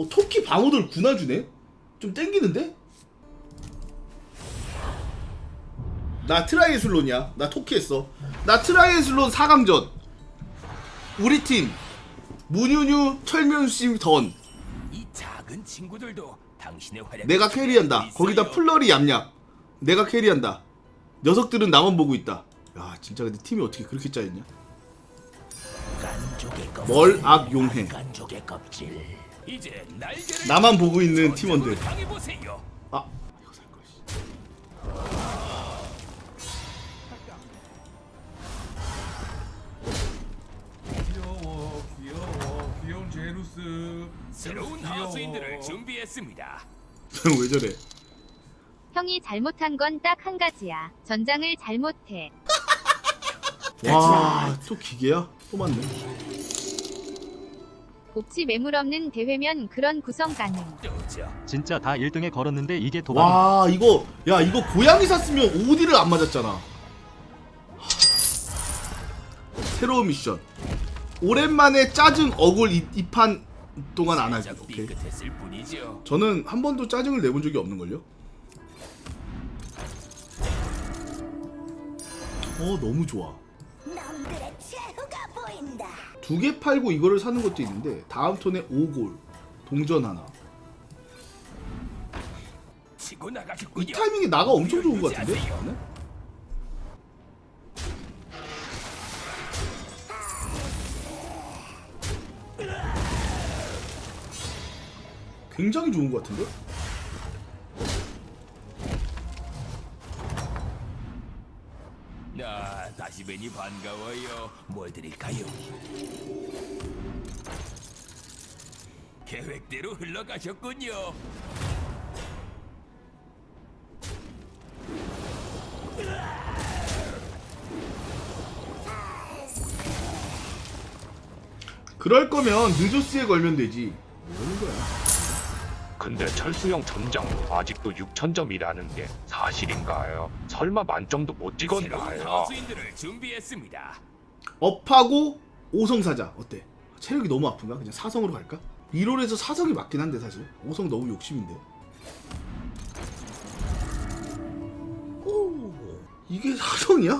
어 토끼 방어들 군화주네? 좀 땡기는데? 나 트라이애슬론이야. 나 토끼 했어. 나 트라이애슬론 4강전. 우리 팀. 문윤유 철면심 던. 이 작은 친구들도 당신의 활약 내가 캐리한다. 거기다 플러리 얌얌. 내가 캐리한다. 녀석들은 나만 보고 있다. 야 진짜 근데 팀이 어떻게 그렇게 짜였냐? 멀악 용해. 간족의 껍질 이제 날개를 나만 보고 있는 팀원들 당해 보세요. 아 이거 살 걸. 귀여워 귀여워 귀여운 제루스 새로운 귀여워. 하수인들을 준비했습니다. 왜 저래? 형이 잘못한 건 딱 한 가지야. 전장을 잘못해. 와, 또 기계야? 또 맞네. 복지 매물 없는 대회면 그런 구성 가능. 진짜 다 1등에 걸었는데 이게 도박 와, 이거 야, 이거 고양이 샀으면 오디를 안 맞았잖아. 새로운 미션. 오랜만에 짜증 억울 이판 동안 안 하기. 오케이. 저는 한 번도 짜증을 내본 적이 없는 걸요. 어, 너무 좋아. 두 개 팔고 이거를 사는 것도 있는데 다음 턴에 5골 동전 하나. 이. 타이밍에 나가 엄청 좋은 것 같은데? 나는? 굉장히 좋은 것 같은데? 다시 뵈니 반가워요. 뭘 드릴까요? 계획대로 흘러가셨군요. 그럴 거면 느조스에 걸면 되지. 근데 철수형 전장 아직도 6천점이라는 게 사실인가요? 설마 만점도 못 찍었나요? 하수인들을 준비했습니다. 업하고 5성 사자. 어때? 체력이 너무 아픈가? 그냥 사성으로 갈까? 리롤에서 사성이 맞긴 한데 사실. 5성 너무 욕심인데. 오, 이게 사성이야?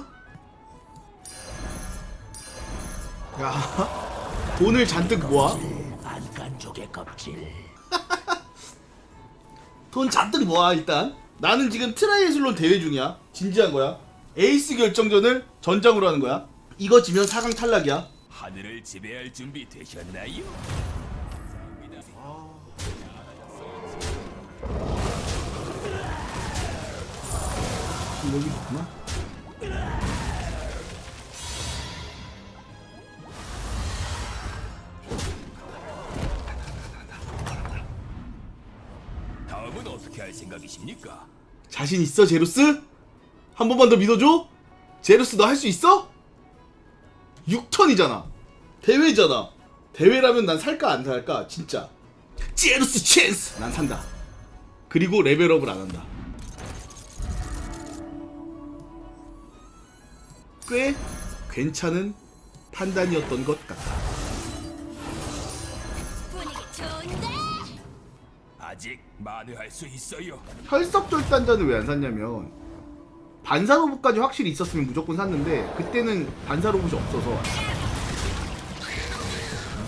야, 돈을 잔뜩 모아. 안간족의 껍질. 돈 잔뜩 모아 일단. 나는 지금 트라이애슬론 대회 중이야. 진지한 거야. 에이스 결정전을 전장으로 하는 거야. 이거 지면 4강 탈락이야. 하늘을 지배할 준비 되셨나요? 여기 있구나. 어떻게 할 생각이십니까? 자신 있어 제루스? 한 번만 더 믿어줘? 제루스 너 할 수 있어? 6턴이잖아 대회잖아 대회라면 난 살까 안 살까 진짜 제루스 찬스 난 산다 그리고 레벨업을 안 한다 꽤 괜찮은 판단이었던 것 같다 아직 만회할 수 있어요. 혈석절단전을 왜안 샀냐면 반사로봇까지 확실히 있었으면 무조건 샀는데 그때는 반사로봇이 없어서 못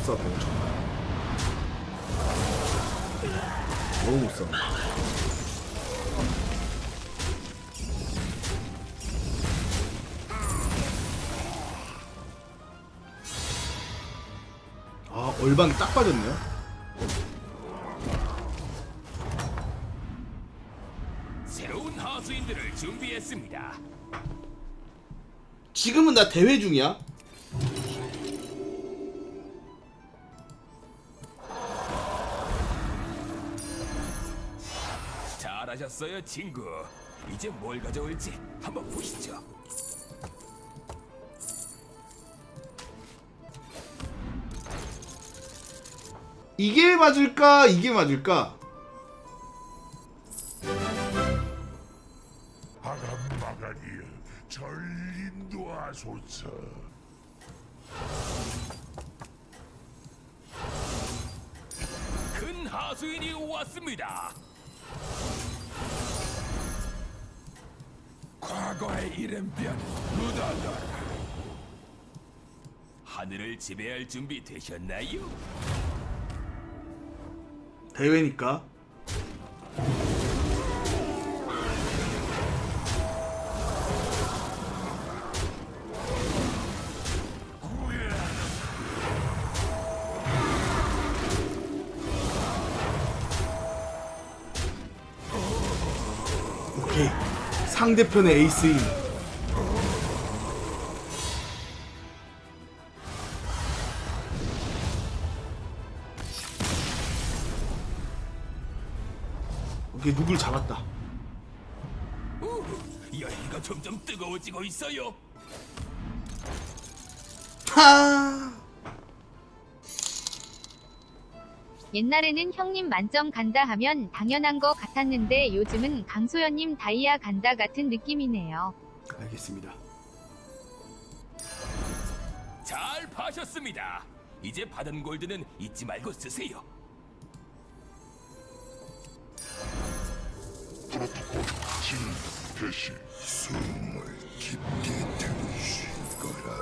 샀다 너무 못 사. 아 얼방 딱 빠졌네요. 준비했습니다. 지금은 나 대회 중이야. 잘하셨어요, 친구. 이제 뭘 가져올지 한번 보시죠. 이게 맞을까? 이게 맞을까? 전린도하소서 큰하 하수인이 왔습니다. 과거의 이름변 묻어둬라. 하늘을 지배할 준비 되셨나요? 대회니까. 상대편의 에이스인. 오케이, 누굴 잡았다. 우, 열기가 점점 뜨거워지고 있어요. 하! 옛날에는 형님 만점 간다 하면 당연한 거 같았는데 요즘은 강소연님 다이아 간다 같은 느낌이네요. 알겠습니다. 잘 파셨습니다. 이제 받은 골드는 잊지 말고 쓰세요. 진 대신 숨을 깊게 들이쉴 거라.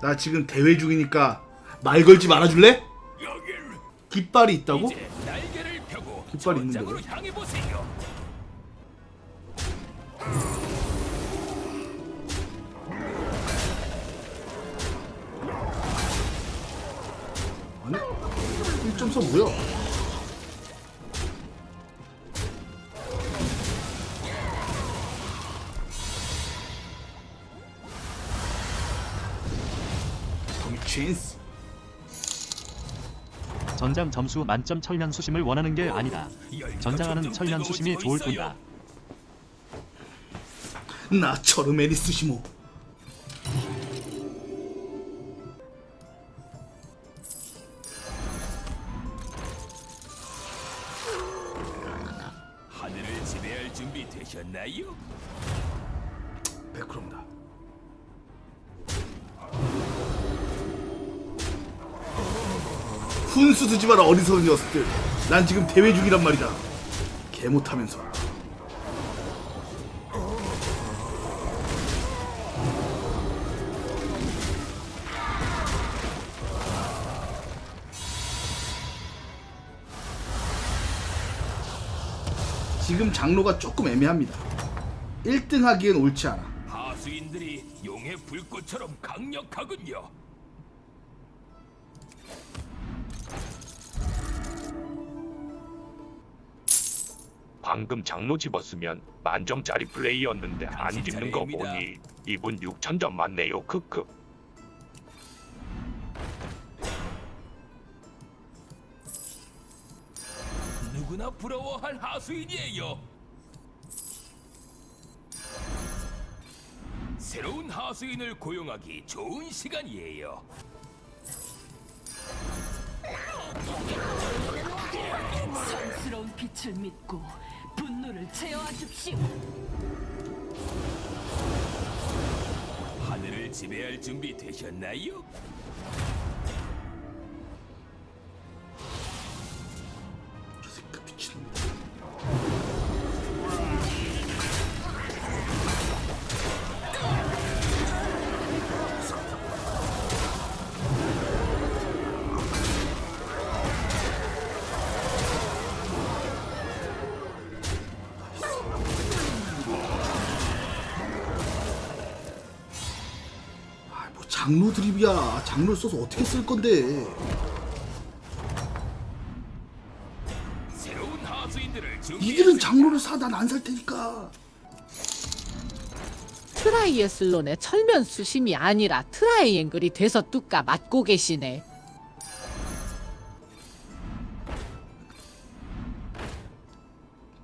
나 지금 대회 중이니까 말 걸지 말아줄래? 깃발이 있다고? 깃발이 있는데. 아니 1.4 뭐야? 토미 챈스 전장 점수 만점 철면 수심을 원하는 게 아니다. 전장하는 철면 수심이 좋을 뿐이다. 나 처르메리 스시모 훈수 두지 마라 어리석은 녀석들. 난 지금 대회 중이란 말이다. 개 못하면서. 지금 장로가 조금 애매합니다. 1등 하기엔 옳지 않아. 하수인들이 용의 불꽃처럼 강력하군요. 방금 장로 집었으면 만점짜리 플레이였는데 안 집는 거. 보니 이분 6천점 맞네요 크크 누구나 부러워할 하수인이에요. 새로운 하수인을 고용하기 좋은 시간이에요. 성스러운 빛을 믿고 분노를 제어하십시오. 하늘을 지배할 준비 되셨나요? 장로 드립이야. 장로 써서 어떻게 쓸 건데? 새로운 하수인들을 준비. 이들은 장로를 사, 난 안 살 테니까. 트라이애슬론의 철면 수심이 아니라 트라이앵글이 돼서 뚜까 맞고 계시네.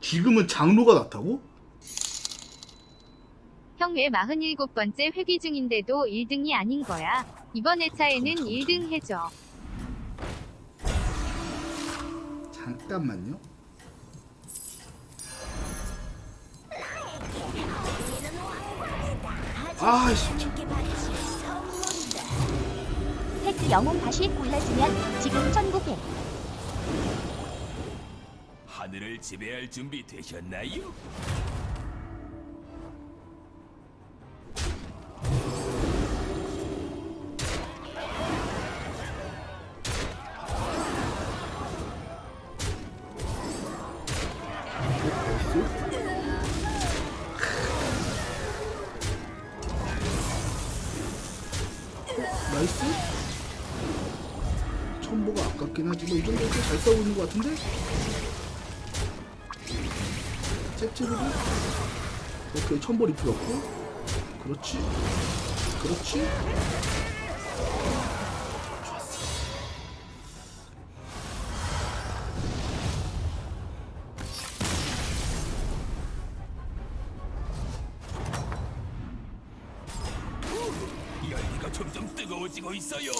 지금은 장로가 낫다고? 형 왜 47번째 회귀 중인데도 1등이 아닌 거야. 이번 회차에는 1등 해줘. 잠깐만요. 바칠 선물이다. 팩트 영웅 다시 골라주면 지금 천국에 하늘을 지배할 준비 되셨나요? 아깝긴 하지만 이 정도 잘 싸우고 있는 것 같은데? 잽잽으로 오케이 첨보 리필 없고 그렇지 그렇지 열기가 점점 뜨거워지고 있어요.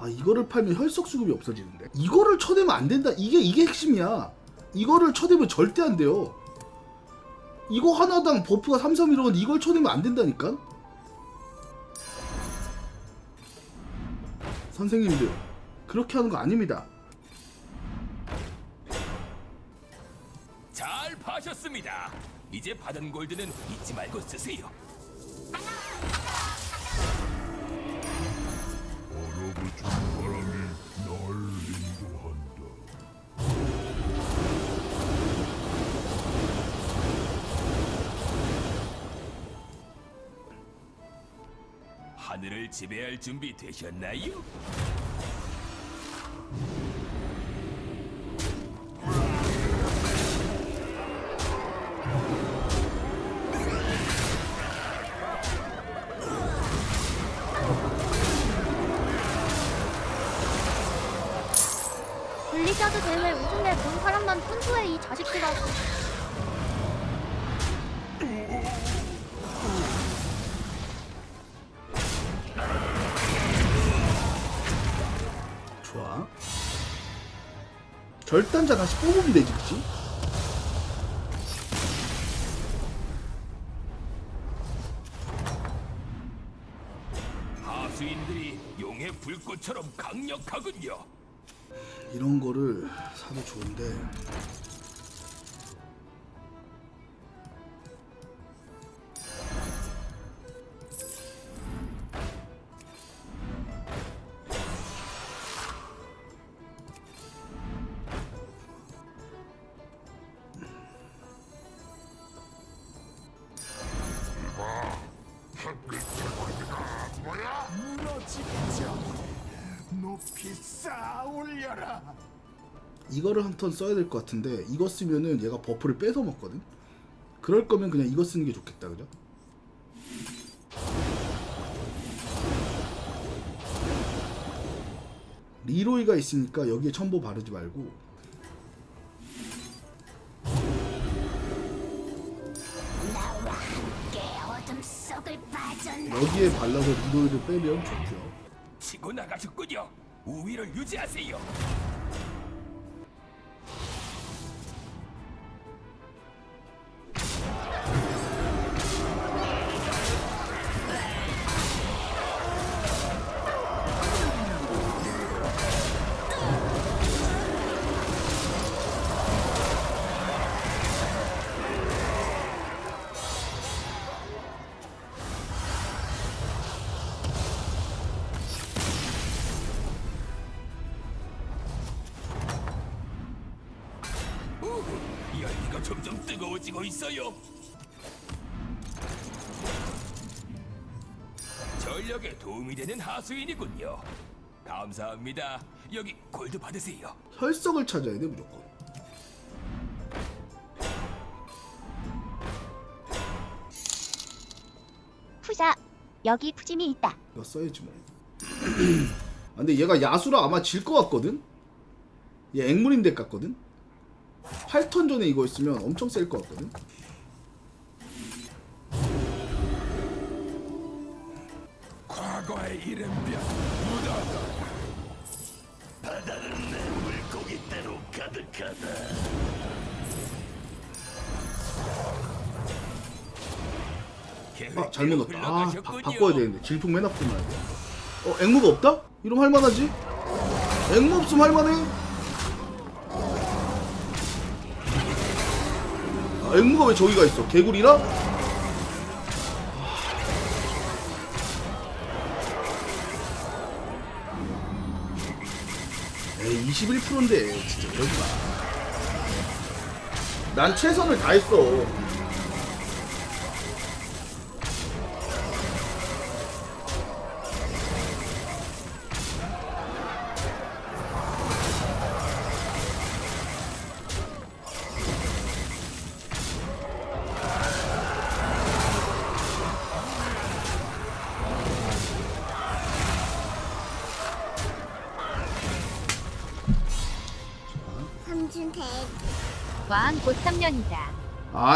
아 이거를 팔면 혈석 수급이 없어지는데. 이거를 쳐내면 안 된다. 이게 이게 핵심이야. 이거를 쳐내면 절대 안 돼요. 이거 하나당 버프가 3, 3 이러면 이걸 쳐내면 안 된다니까? 선생님들 그렇게 하는 거 아닙니다. 잘 파셨습니다. 이제 받은 골드는 잊지 말고 쓰세요. 하늘을 지배할 준비 되셨나요? 블리자드 대회 우승에 본 사람만 선수해 이 자식들아. 좋아 절단자 다시 뽑으면 되지 그치? 하수인들이 용의 불꽃처럼 강력하군요. 이런 거를 사도 좋은데 이거를 한 턴 써야 될 것 같은데 이거 쓰면은 얘가 버프를 뺏어 먹거든 그럴 거면 그냥 이거 쓰는 게 좋겠다 그죠? 리로이가 있으니까 여기에 첨보 바르지 말고. 여기에 발라서 리로이를 빼면 좋죠 치고 나가셨군요. 우위를 유지하세요. 있어요. 전력에 도움이 되는 하수인이군요. 감사합니다. 여기 골드 받으세요. 혈석을 찾아야 돼 무조건 푸자, 여기 푸짐이 있다. 이거 써야지 뭐 아, 근데 얘가 야수라 아마 질 것 같거든? 얘 앵무림 덱 같거든? 8턴 전에 이거 있으면 엄청 셀 것 같거든? 과거의 이름변 묻어둬라. 바다는 내 물고기대로 가득하다. 아 잘못 넣었다 아 바, 바꿔야 되는데 질풍 맨 앞으로 놔야 돼어 앵무가 없다? 이러면 할만하지? 앵무 없음 할만해 아, 앵무가 왜 저기가 있어? 개구리라? 에이 21%인데 진짜 그러지마. 난 최선을 다했어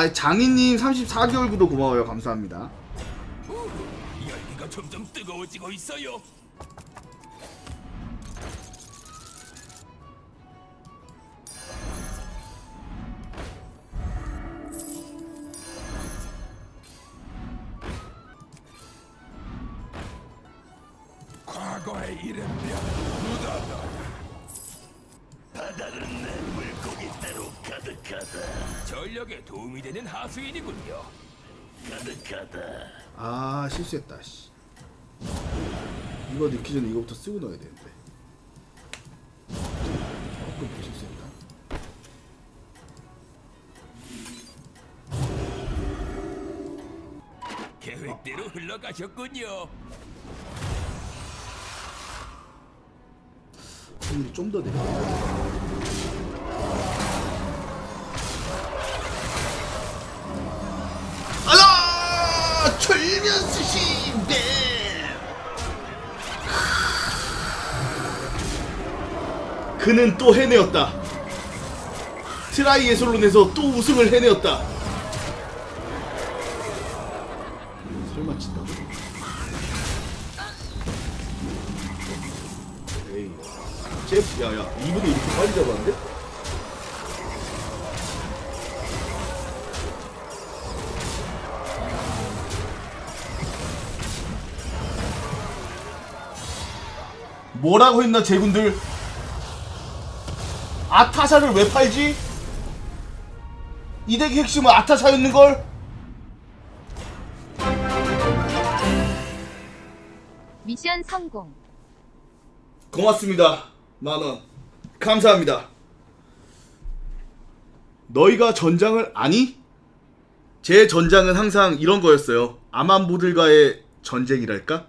아 장인님 34개월 구독 고마워요 감사합니다 열기가 점점 뜨거워지고 있어요. 실수했다 씨. 이거 넣기 전에 이거부터 쓰고 넣어야 되는데 조금 실수했다 계획대로 흘러가셨군요. 확률이 좀더 내려 철면 스시 네 그는 또 해내었다 트라이애슬론에서 또 우승을 해내었다 설마 친다고? 에이 제프 야야 이분이 이렇게 빨리 잡았는데? 뭐라고 했나 제군들 아타샤를 왜 팔지? 이 덱의 핵심은 아타샤였는걸? 미션 성공. 고맙습니다. 만원. 감사합니다. 너희가 전장을 아니? 제 전장은 항상 이런 거였어요. 아만보들과의 전쟁이랄까?